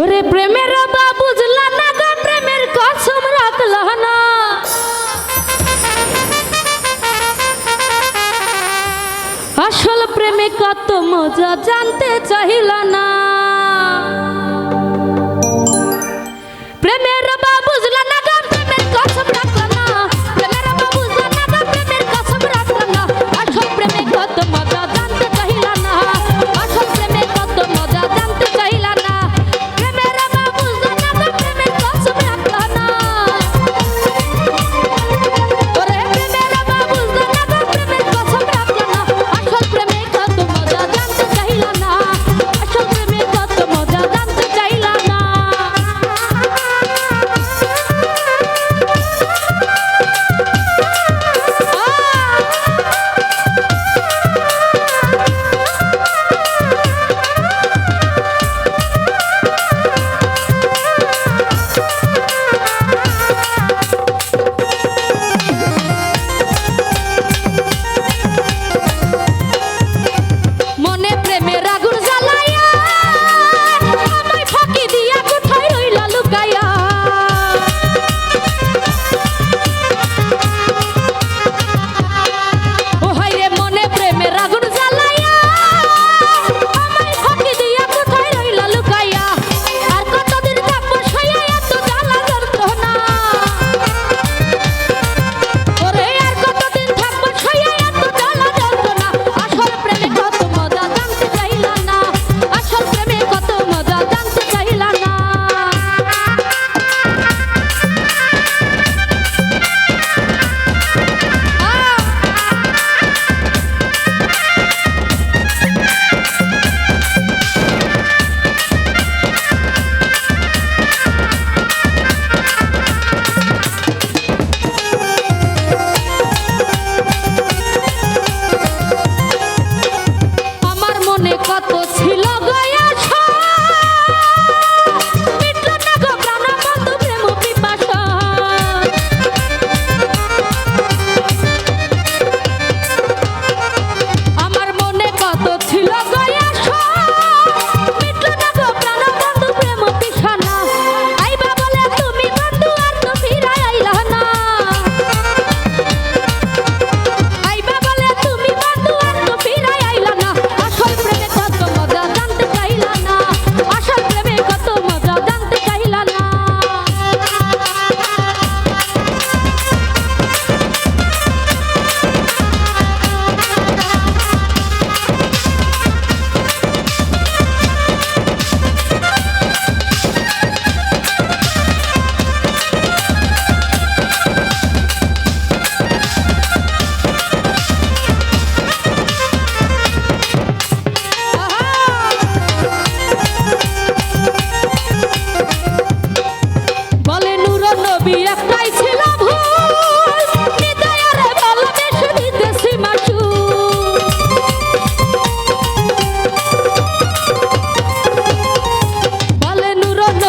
ওরে প্রেমের প্রেমের কসম রাখল না। আসল প্রেমে কত মজা জানতে চাহিল না।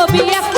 ছবি